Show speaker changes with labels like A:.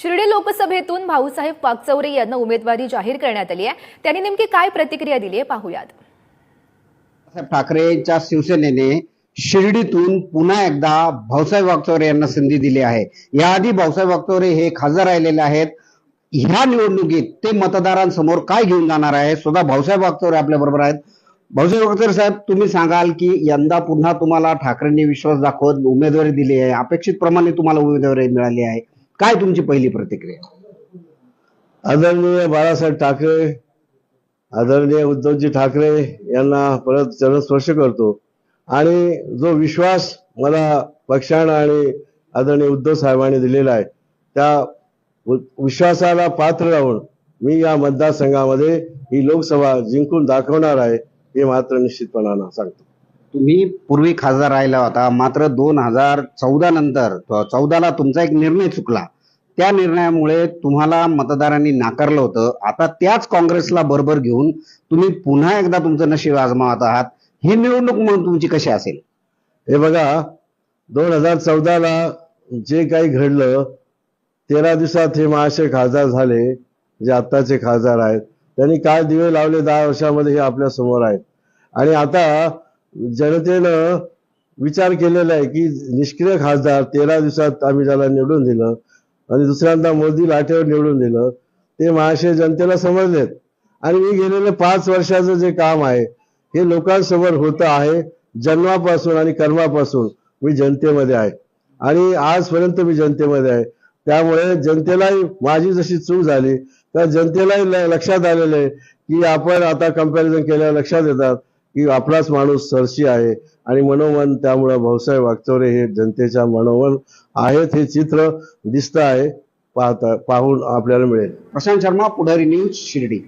A: शिर्डी लोकसभेतून भाऊसाहेब वागचौरे यांना उमेदवारी जाहीर करण्यात आली आहे. त्यांनी नेमकी काय प्रतिक्रिया दिली आहे पाहूयात.
B: ठाकरेच्या ठाकरेंच्या शिवसेनेने शिर्डीतून पुन्हा एकदा भाऊसाहेब वागचौरे यांना संधी दिली आहे. याआधी भाऊसाहेब वागचौरे हे खासदार राहिलेले आहेत. ह्या निवडणुकीत ते मतदारांसमोर काय घेऊन जाणार आहे सुद्धा भाऊसाहेब वागचौरे आपल्या बरोबर आहेत. भाऊसाहेब वागचौरे साहेब तुम्ही सांगाल की यंदा पुन्हा तुम्हाला ठाकरेंनी विश्वास दाखवत उमेदवारी दिली आहे. अपेक्षित प्रमाणे तुम्हाला उमेदवारी मिळाली आहे. काय तुमची पहिली प्रतिक्रिया?
C: आदरणीय बाळासाहेब ठाकरे आदरणीय उद्धवजी ठाकरे यांना परत चरणस्पर्श करतो. आणि जो विश्वास मला पक्षानं आणि आदरणीय उद्धव साहेबांनी दिलेला आहे त्या विश्वासाला पात्र राहून मी या मतदारसंघामध्ये ही लोकसभा जिंकून दाखवणार आहे हे मात्र निश्चितपणानं सांगतो.
B: तुम्ही पूर्वी खासदार राहिला होता मात्र दोन हजार चौदा नंतर चौदाला तुमचा एक निर्णय चुकला. त्या निर्णयामुळे तुम्हाला मतदारांनी नाकारलं होतं. आता त्याच काँग्रेसला बरोबर घेऊन तुम्ही पुन्हा एकदा तुमचं नशीब आजमावत आहात. ही निवडणूक म्हणून तुमची कशी असेल?
C: हे बघा दोन हजार चौदाला जे काही घडलं तेरा दिवसात हे महाशय खासदार झाले जे आत्ताचे खासदार आहेत. त्यांनी काय दिवे लावले दहा वर्षामध्ये हे आपल्यासमोर आहेत. आणि आता जनतेनं विचार केलेला आहे की निष्क्रिय खासदार तेरा दिवसात आम्ही ज्याला निवडून दिलं. आणि दुसऱ्यांदा मोदी लाटेवर निवडून दिलं ते महाशय जनतेला समजलेत. आणि मी गेलेले पाच वर्षाचं जे काम आहे हे लोकांसमोर होतं आहे जन्मापासून आणि कर्मापासून मी जनतेमध्ये आहे. आणि आजपर्यंत मी जनतेमध्ये आहे. त्यामुळे जनतेलाही माझी जशी चूक झाली तर जनतेलाही ल- लक्षात आलेलं आहे की आपण आता कंपॅरिझन केल्यावर लक्षात येतात की आपलाच माणूस सरशी आहे आणि मनोमन त्यामुळं भाऊसाहेब वागचौरे हे जनतेच्या मनोमन आहेत हे चित्र दिसत आहे पाहता पाहून आपल्याला मिळेल.
B: प्रशांत शर्मा पुढारी न्यूज शिर्डी.